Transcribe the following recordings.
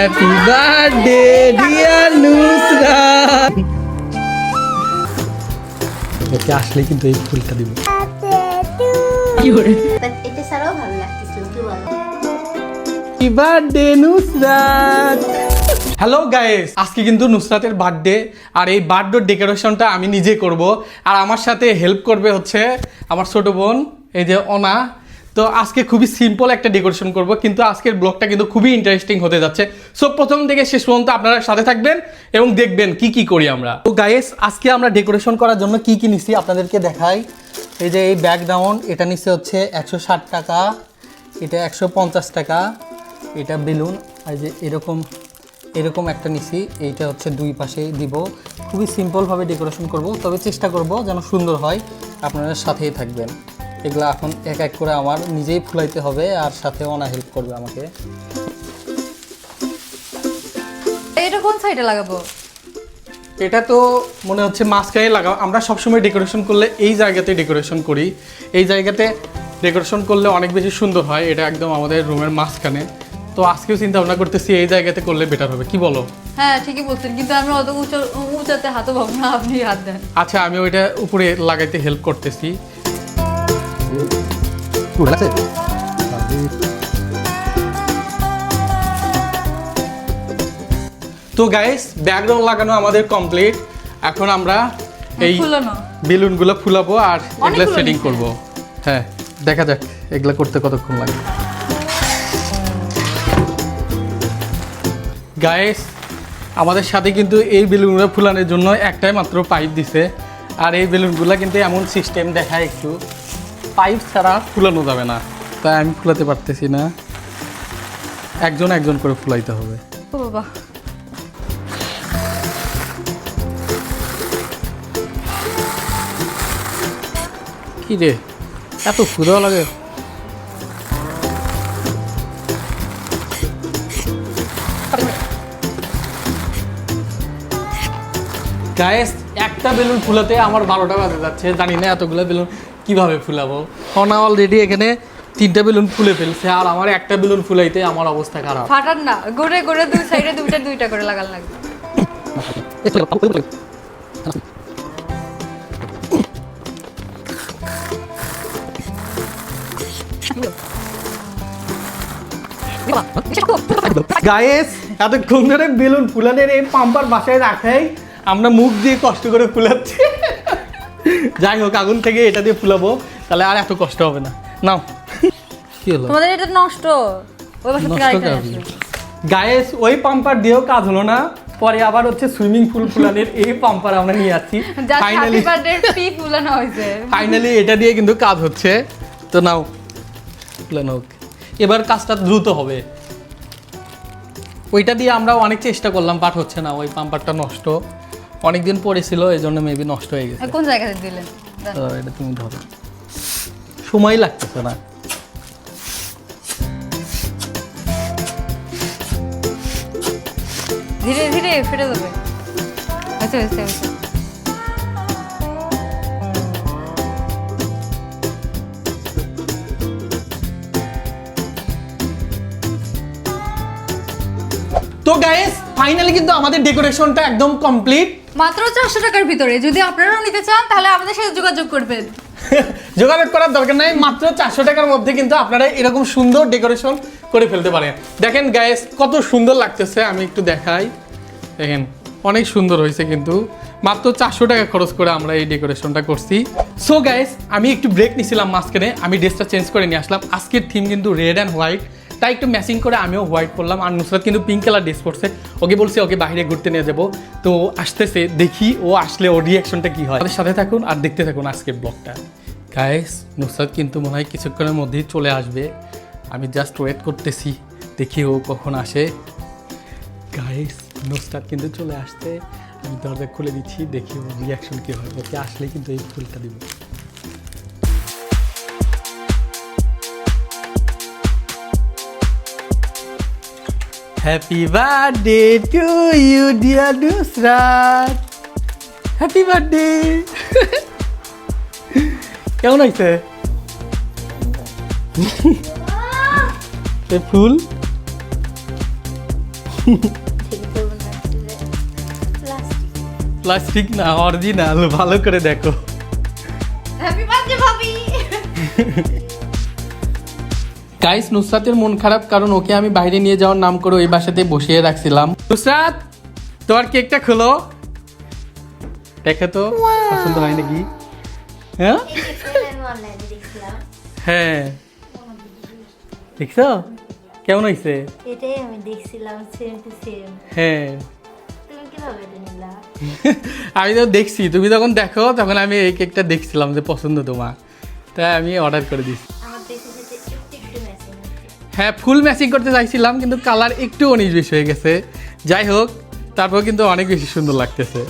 Happy birthday dear Nusrat okay আসলে কিন্তু এই ফুলটা দিব। বাট এটা ছাড়াও ভালো লাগতেছিল কি বলো happy birthday Nusrat hello guys আজকে কিন্তু নুসরাতের বার্থডে আর এই বার্থডে ডেকোরেশনটা আমি নিজে করব। আর আমার সাথে হেল্প করবে হচ্ছে আমার ছোট বোন এই যে অনা। তো আজকে খুবই সিম্পল একটা ডেকোরেশন করব, কিন্তু আজকের ব্লগটা কিন্তু খুবই ইন্টারেস্টিং হতে যাচ্ছে। সো প্রথম থেকে শেষ পর্যন্ত আপনারা সাথে থাকবেন এবং দেখবেন কি কি করি আমরা। তো গাইস আজকে আমরা ডেকোরেশন করার জন্য কি কি নিছি আপনাদেরকে দেখাই। এই যে এই ব্যাকগ্রাউন্ড এটা নিচ্ছে হচ্ছে একশো ষাট টাকা, এটা একশো পঞ্চাশ টাকা, এটা বেলুন আর যে এরকম এরকম একটা নিছি, এইটা হচ্ছে দুই পাশে দিব। খুবই সিম্পলভাবে ডেকোরেশন করব, তবে চেষ্টা করব যেন সুন্দর হয়, আপনারা সাথেই থাকবেন। এগুলো এখন এক এক করে আমার নিজেই ফুলাইতে হবে আর সাথে অনা হেল্প করবে আমাকে। এটা কোন সাইডে লাগাবো? এটা তো মনে হচ্ছে মাঝখানে লাগাও। আমরা সবসময় ডেকোরেশন করলে এই জায়গাতে ডেকোরেশন করি। এই জায়গাতে ডেকোরেশন করলে অনেক বেশি সুন্দর হয়। এটা একদম আমাদের রুমের মাঝখানে। তো আজকেও চিন্তা ভাবনা করতেছি এই জায়গাতে করলে বেটার হবে। কি বলো? হ্যাঁ ঠিকই বলছেন। কিন্তু আমি অত উঁচু উঁচাতে হাতও পাবো না। আপনি হাত দেন। আচ্ছা আমি ওইটা উপরে লাগাইতে হেল্প করতেছি। তো গাইস ব্যাকগ্রাউন্ড লাগানো আমাদের কমপ্লিট এখন আমরা এই ফুলানো। বেলুনগুলো ফুলাবো আর এগুলো সেটিং। করব। হ্যাঁ দেখা যাক এগুলো করতে কতক্ষণ লাগে। গাইস আমাদের সাথে কিন্তু এই বেলুনগুলো ফুলানোর জন্য একটাই মাত্র পাইপ দিছে। আর এই বেলুনগুলো কিন্তু এমন সিস্টেম দেখায় একটু। পাইপ ছাড়া ফুলানো যাবে না। তাই আমি ফুলাতে পারতেছি না। একজন একজন করে ফুলাইতে হবে। ও বাবা। কি রে? এত ক্ষুদাও লাগে। গায়েস একটা বেলুন ফুলাতে আমার বারোটা বাজে যাচ্ছে। জানি না এতগুলো বেলুন। কীভাবে ফুলাবো? অনা অলরেডি এখানে তিনটা বেলুন ফুলে ফেলছে আর আমার একটা বেলুন ফুলাইতে আমার অবস্থা খারাপ। ফাটান না ঘুরে ঘুরে দুই সাইডে দুইটা দুইটা করে লাগান লাগবে। গায়েস এতক্ষণ ধরে বেলুন ফুলানের এই পাম্পার বাসায় রাখাই আমরা মুখ দিয়ে কষ্ট করে ফুলাচ্ছি। যাই হোক আগুন থেকে এটা দিয়ে ফুলাবো। তাহলে আর এত কষ্ট হবে না। নাও। কি হলো? তোমাদের এটা নষ্ট। ওই বাসা থেকে নষ্ট আরেকটা। গায়েস ওই পাম্পার দিয়েও কাজ হলো না। পরে আবার হচ্ছে সুইমিং পুল ফুলানের এই পাম্পার আমরা নিয়ে যার ফাইনালি ফুলানো হয়েছে। ফাইনালি এটা দিয়ে কিন্তু কাজ হচ্ছে। তো নাও ফুলানো হোক। এবার কাজটা দ্রুত হবে। ওইটা দিয়ে আমরা অনেক চেষ্টা করলাম বাট হচ্ছে না। ওই পাম্পারটা নষ্ট। অনেকদিন পড়েছিল এই জন্য মেবি নষ্ট হয়ে গেছে। কোন জায়গাতে দিলেন এটা তুমি ধরো। সময় লাগতেছে না। ধীরে ধীরে ফেটে যাবে। হয়েছে হয়েছে হয়েছে। তো গাইস ফাইনালি কিন্তু আমাদের ডেকোরেশনটা একদম কমপ্লিট মাত্র চারশো টাকার ভিতরে। যদি আপনারাও নিতে চান, তাহলে আমাদের সাথে যোগাযোগ করবেন। যোগাযোগ করার দরকার নাই, মাত্র চারশো টাকার মধ্যে কিন্তু আপনারা এরকম সুন্দর ডেকোরেশন করে ফেলতে পারেন। দেখেন গায়েস কত সুন্দর লাগতেছে, আমি একটু দেখাই। দেখেন, অনেক সুন্দর হয়েছে কিন্তু। মাত্র চারশো টাকা খরচ করে আমরা এই ডেকোরেশনটা করছি। সো গাইস আমি একটু ব্রেক নিছিলাম মাঝখানে, আমি ড্রেসটা চেঞ্জ করে নিয়ে আসলাম। আজকের থিম কিন্তু রেড অ্যান্ড হোয়াইট তাই একটু ম্যাচিং করে আমিও হোয়াইট পরলাম। আর নুসরাত কিন্তু পিঙ্ক কালার ড্রেস পরছে। ওকে বলছি, ওকে বাইরে ঘুরতে নিয়ে যাব। তো আসতেছে, দেখি ও আসলে ওর রিয়াকশনটা কি হয়। আমাদের সাথে থাকুন আর দেখতে থাকুন আজকের ব্লগটা গায়েস নুসরাত কিন্তু মনে হয় কিছুক্ষণের মধ্যেই চলে আসবে। আমি জাস্ট ওয়েট করতেছি, দেখি ও কখন আসে। গায়েস নুসরাত কিন্তু চলে আসতে আমি দরজা খুলে দিচ্ছি, দেখি ওর রিয়াকশন কী হয়। ওকে আসলে কিন্তু এই ফুলটা দিব। Happy birthday to you dear Nusrat happy birthday কেমন হয়েছে ফুল? প্লাস্টিক না অরিজিনাল ভালো করে দেখো। হ্যাপি বার্থডে ভাবি। গাইস নুসরাতের মন খারাপ কারণ ওকে আমি বাইরে নিয়ে যাওয়ার নাম করে ওই বাসাতে বসিয়ে রাখছিলাম। নুসরাত তোমার কেকটা খোলো। দেখো তো পছন্দ হয় নাকি? হ্যাঁ? হ্যাঁ। দেখছ? কেমন হয়েছে? এটাই আমি দেখছিলাম সেম টু সেম হ্যাঁ। আমি তো দেখছি তুমি যখন দেখো তখন আমি এই কেকটা দেখছিলাম যে পছন্দ তোমার। তাই আমি অর্ডার করে দিচ্ছি হ্যাঁ ফুল ম্যাচিং করতে চাইছিলাম, কিন্তু কালার একটু অনিশ বেশি হয়ে গেছে। যাই হোক, তারপর কিন্তু অনেক বেশি সুন্দর লাগতেছে।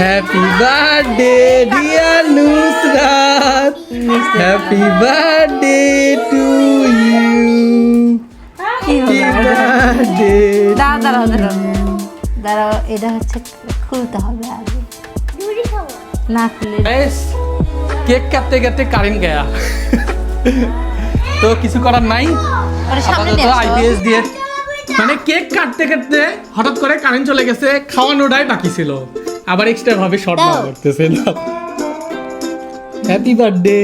Happy birthday dear Nusrat happy birthday to you happy birthday দাঁড়াও দাঁড়াও দাঁড়াও। এটা হচ্ছে খুলতে হবে আগে। না খুলে কেক কাটতে কাটতে কারেন্ট গয়া। তো কিছু করার নাই। আইপিএস দিয়ে মানে কেক কাটতে কাটতে হঠাৎ করে কারেন্ট চলে গেছে খাওয়ানোটাই বাকি ছিল। আবার এক্সট্রা ভাবে শর্ট না করতেছে হ্যাপি বার্থডে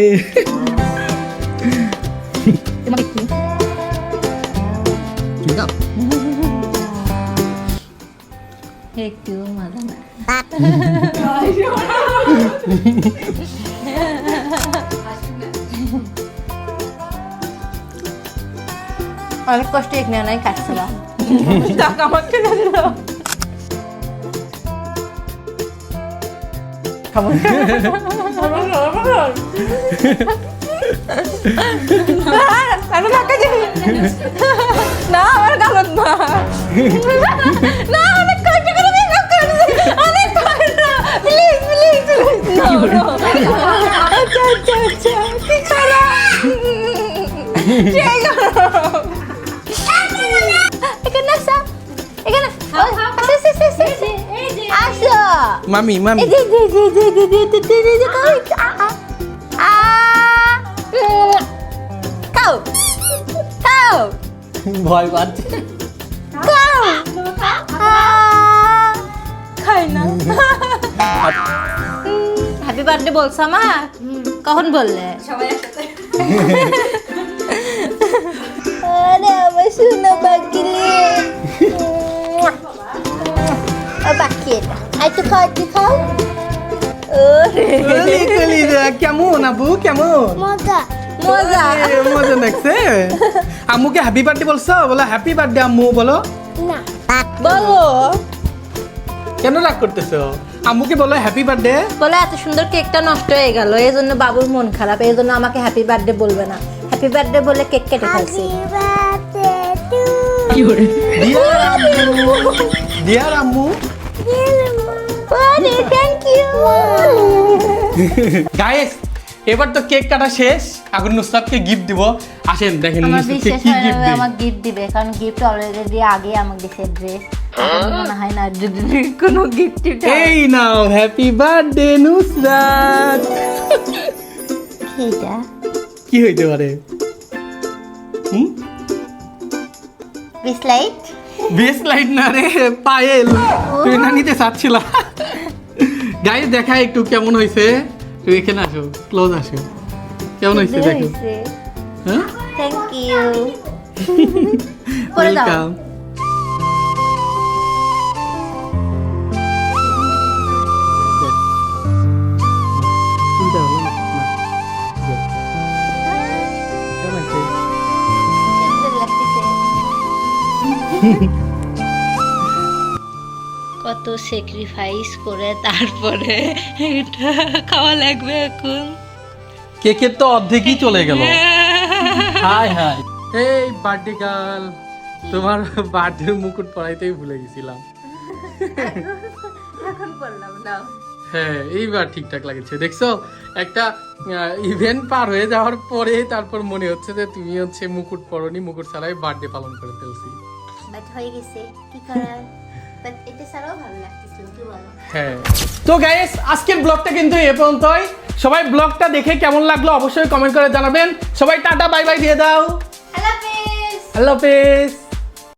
একটু মজা না অনেক কষ্টে এক নাই কাটছিলাম টাকা 가볼까? 나는 바꿔줘. 나, 왜 가봤나? 나, 왜 Mami, mami. খাও খাও ভয় পাচ্ছে খাও খাই না হ্যাপি বার্থডে বলছো আমার কখন বললে সবাই আরে আমার শোনা বাকি বাকি এটা খাও খাও। কেমন আবু কেমন? মজা মজা। মজা লাগছে। আম্মুকে হ্যাপি বার্থডে বলছো? বলো হ্যাপি বার্থডে আম্মু বলো। না। বলো। কেন রাগ করতেছো? আম্মুকে বলো হ্যাপি বার্থডে বলে এত সুন্দর কেকটা নষ্ট হয়ে গেল। এই জন্য বাবুর মন খারাপ। এই জন্য আমাকে হ্যাপি বার্থডে বলবে না। হ্যাপি বার্থডে বলে কেক কেটে ফেলছি। ডিয়ার আম্মু ডিয়ার আম্মু। থ্যাংক ইউ গাইস এবার তো কেক কাটা শেষ। এখন নুসরাতকে গিফট দিব। আসেন দেখেন নুসরাতকে কি গিফট যে আমাকে গিফট দিবে কারণ গিফট অলরেডি আগে আমাকে দিছে ড্রেস মনে হয় না যদি কোনো গিফট এই নাও হ্যাপি বার্থডে নুসরাত। এইটা? কি হইতে পারে? হুম? বিসলাইট বেস লাইট না রে পায়েল। তুই না নিতে চাচ্ছিল? গাইস দেখা একটু কেমন হয়েছে। তুই এখানে আসো ক্লোজ আসো। কেমন হয়েছে দেখো। হ্যাঁ? থ্যাংক ইউ ওয়েলকাম কত স্যাক্রিফাইস করে তারপরে এটা খাওয়া লাগবে এখন। কেকের তো অর্ধেকই চলে গেল। High hi. এই বার্থডে গার্ল তোমার বার্থডে মুকুট পরাইতেই ভুলে গেছিলাম। এখন বললাম দাও হ্যাঁ এইবার ঠিকঠাক লাগছে। দেখছ একটা ইভেন্ট পার হয়ে যাওয়ার পরে তারপর মনে হচ্ছে যে তুমি হচ্ছে মুকুট পরনি মুকুট ছাড়াই বার্থডে পালন করে ফেলছি। বাট হয়ে গেছে কি করার? বাট এটা ছাড়াও ভালো লাগতেছিল কি বলো। হ্যাঁ। তো গাইস আজকের ব্লগটা কিন্তু এ পর্যন্তই। সবাই ব্লগটা দেখে কেমন লাগল অবশ্যই কমেন্ট করে জানাবেন। সবাই টাটা বাই বাই দিয়ে দাও। হ্যালো হাফেজ।